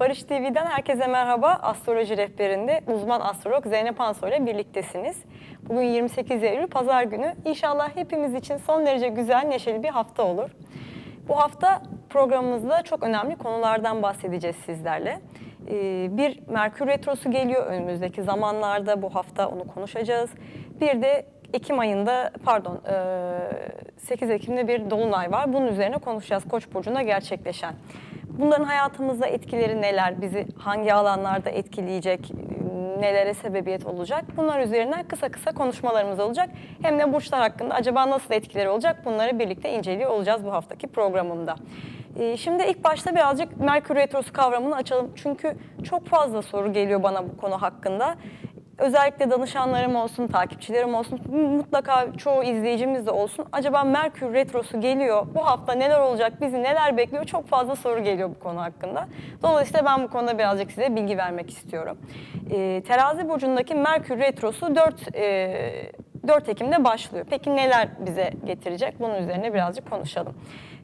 Barış TV'den herkese merhaba. Astroloji rehberinde uzman astrolog Zeynep Anso ile birliktesiniz. Bugün 28 Eylül Pazar günü. İnşallah hepimiz için son derece güzel, neşeli bir hafta olur. Bu hafta programımızda çok önemli konulardan bahsedeceğiz sizlerle. Ee, Bir Merkür Retrosu geliyor önümüzdeki zamanlarda bu hafta onu konuşacağız. Bir de Ekim ayında pardon e, 8 Ekim'de bir dolunay var. Bunun üzerine konuşacağız Koç burcunda gerçekleşen. Bunların hayatımızda etkileri neler, bizi hangi alanlarda etkileyecek, nelere sebebiyet olacak? Bunlar üzerinden kısa kısa konuşmalarımız olacak. Hem de burçlar hakkında acaba nasıl etkileri olacak bunları birlikte inceliyor olacağız bu haftaki programımda. Ee, Şimdi ilk başta birazcık Merkür Retrosu kavramını açalım. Çünkü çok fazla soru geliyor bana bu konu hakkında. Özellikle danışanlarım olsun, takipçilerim olsun, mutlaka çoğu izleyicimiz de olsun. Acaba Merkür Retrosu geliyor, bu hafta neler olacak, bizi neler bekliyor? Çok fazla soru geliyor bu konu hakkında. Dolayısıyla ben bu konuda birazcık size bilgi vermek istiyorum. Ee, Terazi Burcu'ndaki Merkür Retrosu 4, e, 4 Ekim'de başlıyor. Peki neler bize getirecek? Bunun üzerine birazcık konuşalım.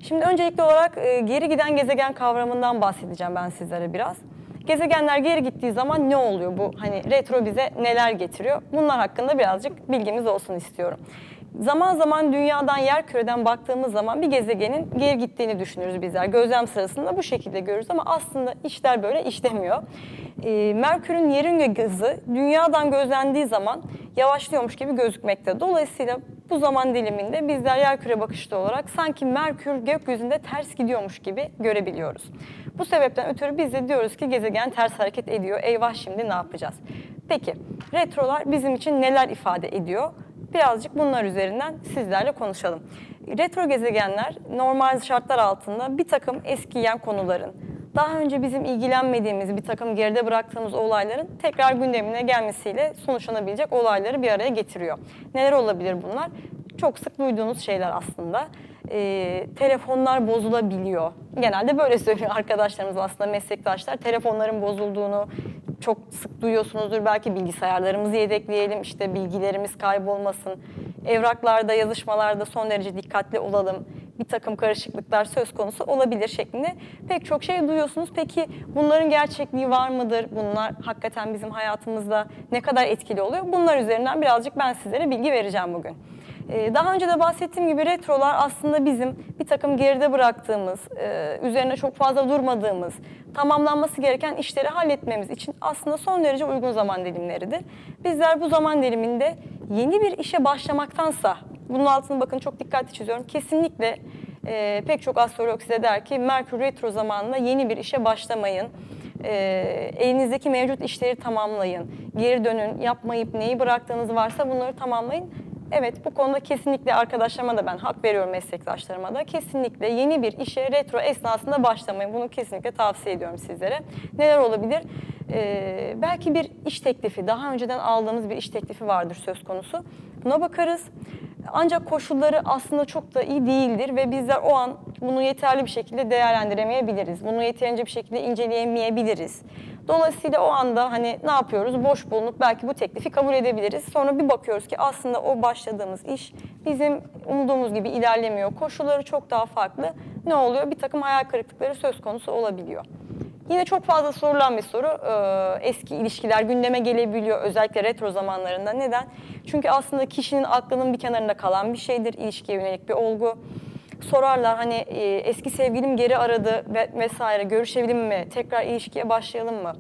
Şimdi öncelikli olarak e, geri giden gezegen kavramından bahsedeceğim ben sizlere biraz. Gezegenler geri gittiği zaman ne oluyor bu? Hani retro bize neler getiriyor? Bunlar hakkında birazcık bilgimiz olsun istiyorum. Zaman zaman dünyadan, yer küreden baktığımız zaman bir gezegenin geri gittiğini düşünürüz bizler. Gözlem sırasında bu şekilde görürüz ama aslında işler böyle işlemiyor. Ee, Merkür'ün yörünge hızı dünyadan gözlendiği zaman yavaşlıyormuş gibi gözükmekte. Dolayısıyla bu zaman diliminde bizler yerküre bakışta olarak sanki Merkür gökyüzünde ters gidiyormuş gibi görebiliyoruz. Bu sebepten ötürü biz de diyoruz ki gezegen ters hareket ediyor. Eyvah şimdi ne yapacağız? Peki retrolar bizim için neler ifade ediyor? Birazcık bunlar üzerinden sizlerle konuşalım. Retro gezegenler normal şartlar altında bir takım eskiyen konuların, daha önce bizim ilgilenmediğimiz bir takım geride bıraktığımız olayların tekrar gündemine gelmesiyle sonuçlanabilecek olayları bir araya getiriyor. Neler olabilir bunlar? Çok sık duyduğunuz şeyler aslında. Ee, telefonlar bozulabiliyor. Genelde böyle söylüyor arkadaşlarımız aslında meslektaşlar. Telefonların bozulduğunu çok sık duyuyorsunuzdur. Belki bilgisayarlarımızı yedekleyelim, işte bilgilerimiz kaybolmasın. Evraklarda, yazışmalarda son derece dikkatli olalım bir takım karışıklıklar söz konusu olabilir şeklinde pek çok şey duyuyorsunuz. Peki bunların gerçekliği var mıdır? Bunlar hakikaten bizim hayatımızda ne kadar etkili oluyor? Bunlar üzerinden birazcık ben sizlere bilgi vereceğim bugün. Ee, Daha önce de bahsettiğim gibi retrolar aslında bizim bir takım geride bıraktığımız, e, üzerine çok fazla durmadığımız, tamamlanması gereken işleri halletmemiz için aslında son derece uygun zaman dilimleridir. Bizler bu zaman diliminde yeni bir işe başlamaktansa, bunun altını bakın çok dikkatli çiziyorum, kesinlikle e, pek çok astrolog size der ki Merkür Retro zamanında yeni bir işe başlamayın. E, elinizdeki mevcut işleri tamamlayın. Geri dönün, yapmayıp neyi bıraktığınız varsa bunları tamamlayın. Evet bu konuda kesinlikle arkadaşlarıma da ben hak veriyorum meslektaşlarıma da. Kesinlikle yeni bir işe retro esnasında başlamayın. Bunu kesinlikle tavsiye ediyorum sizlere. Neler olabilir? Ee, belki bir iş teklifi, daha önceden aldığımız bir iş teklifi vardır söz konusu. Buna bakarız. Ancak koşulları aslında çok da iyi değildir ve bizler o an bunu yeterli bir şekilde değerlendiremeyebiliriz. Bunu yeterince bir şekilde inceleyemeyebiliriz. Dolayısıyla o anda hani ne yapıyoruz? Boş bulunup belki bu teklifi kabul edebiliriz. Sonra bir bakıyoruz ki aslında o başladığımız iş bizim umduğumuz gibi ilerlemiyor. Koşulları çok daha farklı. Ne oluyor? Bir takım hayal kırıklıkları söz konusu olabiliyor. Yine çok fazla sorulan bir soru. Ee, Eski ilişkiler gündeme gelebiliyor özellikle retro zamanlarında. Neden? Çünkü aslında kişinin aklının bir kenarında kalan bir şeydir. ilişkiye yönelik bir olgu. Sorarlar hani e, eski sevgilim geri aradı ve vesaire görüşebilir mi? Tekrar ilişkiye başlayalım mı?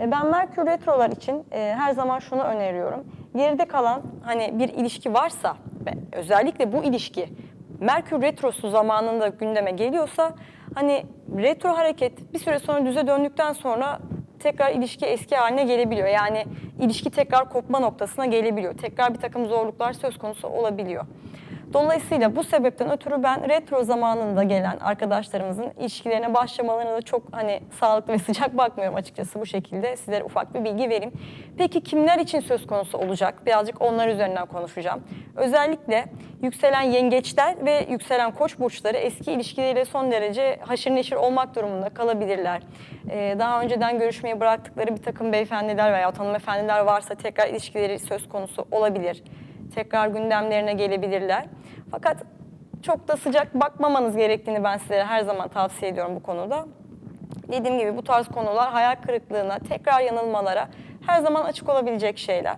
E, Ben Merkür Retrolar için e, her zaman şunu öneriyorum. Geride kalan hani bir ilişki varsa ve özellikle bu ilişki Merkür Retrosu zamanında gündeme geliyorsa hani retro hareket bir süre sonra düze döndükten sonra tekrar ilişki eski haline gelebiliyor. Yani ilişki tekrar kopma noktasına gelebiliyor. Tekrar bir takım zorluklar söz konusu olabiliyor. Dolayısıyla bu sebepten ötürü ben retro zamanında gelen arkadaşlarımızın ilişkilerine başlamalarına da çok hani sağlıklı ve sıcak bakmıyorum açıkçası bu şekilde. Sizlere ufak bir bilgi vereyim. Peki kimler için söz konusu olacak? Birazcık onlar üzerinden konuşacağım. Özellikle yükselen yengeçler ve yükselen koç burçları eski ilişkileriyle son derece haşır neşir olmak durumunda kalabilirler. Ee, daha önceden görüşmeyi bıraktıkları bir takım beyefendiler veya hanımefendiler varsa tekrar ilişkileri söz konusu olabilir tekrar gündemlerine gelebilirler. Fakat çok da sıcak bakmamanız gerektiğini ben size her zaman tavsiye ediyorum bu konuda. Dediğim gibi bu tarz konular hayal kırıklığına, tekrar yanılmalara her zaman açık olabilecek şeyler.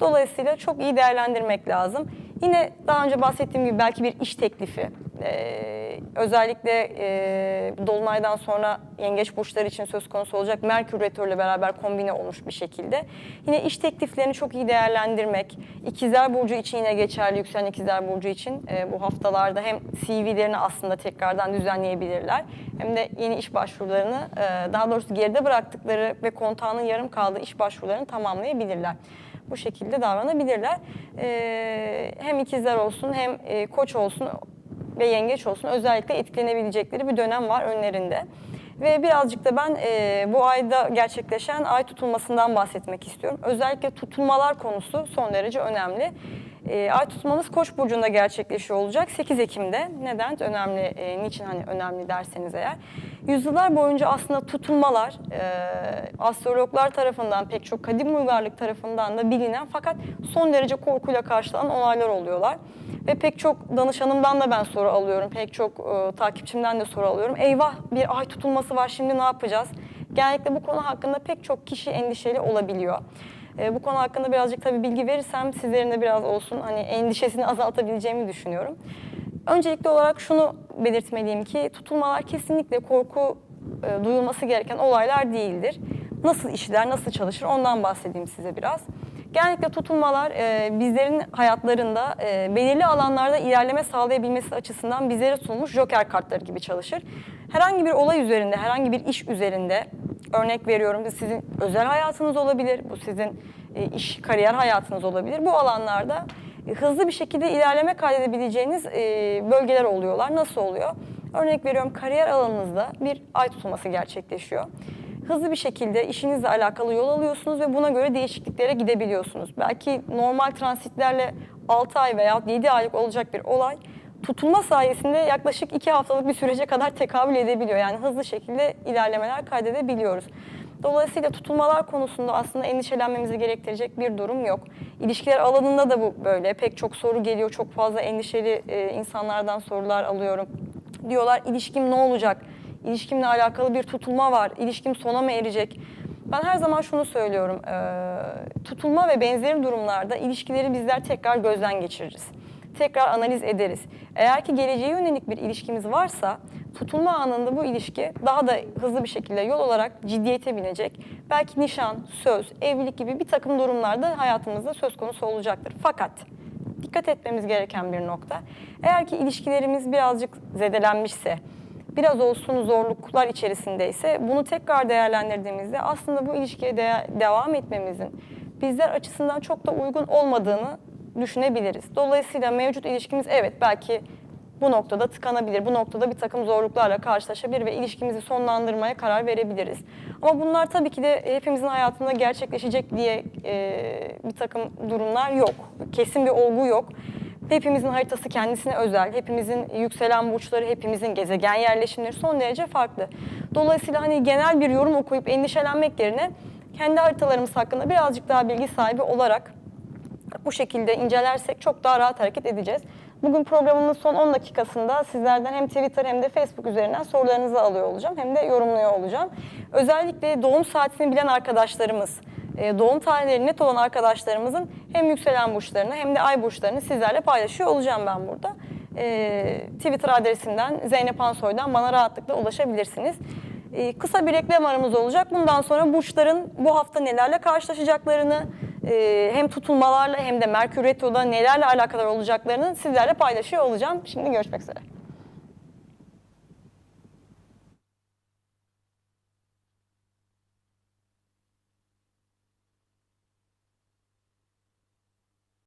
Dolayısıyla çok iyi değerlendirmek lazım. Yine daha önce bahsettiğim gibi belki bir iş teklifi, ee, özellikle e, Dolunay'dan sonra yengeç burçları için söz konusu olacak Merkür Retro ile beraber kombine olmuş bir şekilde. Yine iş tekliflerini çok iyi değerlendirmek, İkizler Burcu için yine geçerli, yükselen İkizler Burcu için e, bu haftalarda hem CV'lerini aslında tekrardan düzenleyebilirler hem de yeni iş başvurularını, e, daha doğrusu geride bıraktıkları ve kontağının yarım kaldığı iş başvurularını tamamlayabilirler bu şekilde davranabilirler. Ee, hem ikizler olsun hem e, koç olsun ve yengeç olsun özellikle etkilenebilecekleri bir dönem var önlerinde. Ve birazcık da ben e, bu ayda gerçekleşen ay tutulmasından bahsetmek istiyorum. Özellikle tutulmalar konusu son derece önemli. E, ay tutulmamız Koç burcunda gerçekleşiyor olacak 8 Ekim'de. Neden önemli? E, niçin hani önemli derseniz eğer. Yüzyıllar boyunca aslında tutulmalar e, astrologlar tarafından pek çok kadim uygarlık tarafından da bilinen fakat son derece korkuyla karşılanan olaylar oluyorlar. Ve pek çok danışanımdan da ben soru alıyorum. Pek çok e, takipçimden de soru alıyorum. Eyvah bir ay tutulması var şimdi ne yapacağız? Genellikle bu konu hakkında pek çok kişi endişeli olabiliyor. E, bu konu hakkında birazcık tabii bilgi verirsem sizlerin de biraz olsun hani endişesini azaltabileceğimi düşünüyorum. Öncelikli olarak şunu belirtmeliyim ki tutulmalar kesinlikle korku e, duyulması gereken olaylar değildir. Nasıl işler, nasıl çalışır ondan bahsedeyim size biraz. Genellikle tutulmalar e, bizlerin hayatlarında e, belirli alanlarda ilerleme sağlayabilmesi açısından bizlere sunulmuş joker kartları gibi çalışır. Herhangi bir olay üzerinde, herhangi bir iş üzerinde örnek veriyorum sizin özel hayatınız olabilir, bu sizin e, iş, kariyer hayatınız olabilir. Bu alanlarda e, hızlı bir şekilde ilerleme kaydedebileceğiniz e, bölgeler oluyorlar. Nasıl oluyor? Örnek veriyorum kariyer alanınızda bir ay tutulması gerçekleşiyor. Hızlı bir şekilde işinizle alakalı yol alıyorsunuz ve buna göre değişikliklere gidebiliyorsunuz. Belki normal transitlerle 6 ay veya 7 aylık olacak bir olay tutulma sayesinde yaklaşık 2 haftalık bir sürece kadar tekabül edebiliyor. Yani hızlı şekilde ilerlemeler kaydedebiliyoruz. Dolayısıyla tutulmalar konusunda aslında endişelenmemizi gerektirecek bir durum yok. İlişkiler alanında da bu böyle. Pek çok soru geliyor, çok fazla endişeli e, insanlardan sorular alıyorum. Diyorlar ilişkim ne olacak? İlişkimle alakalı bir tutulma var. İlişkim sona mı erecek? Ben her zaman şunu söylüyorum. E, tutulma ve benzeri durumlarda ilişkileri bizler tekrar gözden geçiririz. Tekrar analiz ederiz. Eğer ki geleceğe yönelik bir ilişkimiz varsa tutulma anında bu ilişki daha da hızlı bir şekilde yol olarak ciddiyete binecek. Belki nişan, söz, evlilik gibi bir takım durumlarda hayatımızda söz konusu olacaktır. Fakat dikkat etmemiz gereken bir nokta. Eğer ki ilişkilerimiz birazcık zedelenmişse, biraz olsun zorluklar içerisindeyse bunu tekrar değerlendirdiğimizde aslında bu ilişkiye de- devam etmemizin bizler açısından çok da uygun olmadığını düşünebiliriz. Dolayısıyla mevcut ilişkimiz evet belki bu noktada tıkanabilir, bu noktada bir takım zorluklarla karşılaşabilir ve ilişkimizi sonlandırmaya karar verebiliriz. Ama bunlar tabii ki de hepimizin hayatında gerçekleşecek diye e, bir takım durumlar yok. Kesin bir olgu yok. Hepimizin haritası kendisine özel, hepimizin yükselen burçları, hepimizin gezegen yerleşimleri son derece farklı. Dolayısıyla hani genel bir yorum okuyup endişelenmek yerine kendi haritalarımız hakkında birazcık daha bilgi sahibi olarak bu şekilde incelersek çok daha rahat hareket edeceğiz. Bugün programımın son 10 dakikasında sizlerden hem Twitter hem de Facebook üzerinden sorularınızı alıyor olacağım hem de yorumluyor olacağım. Özellikle doğum saatini bilen arkadaşlarımız, e, doğum tarihleri net olan arkadaşlarımızın hem yükselen burçlarını hem de ay burçlarını sizlerle paylaşıyor olacağım ben burada. E, Twitter adresinden Zeynep Ansoy'dan bana rahatlıkla ulaşabilirsiniz. E, Kısa bir reklam aramız olacak. Bundan sonra burçların bu hafta nelerle karşılaşacaklarını, e, hem tutulmalarla hem de Merkür Retro'da nelerle alakadar olacaklarını sizlerle paylaşıyor olacağım. Şimdi görüşmek üzere.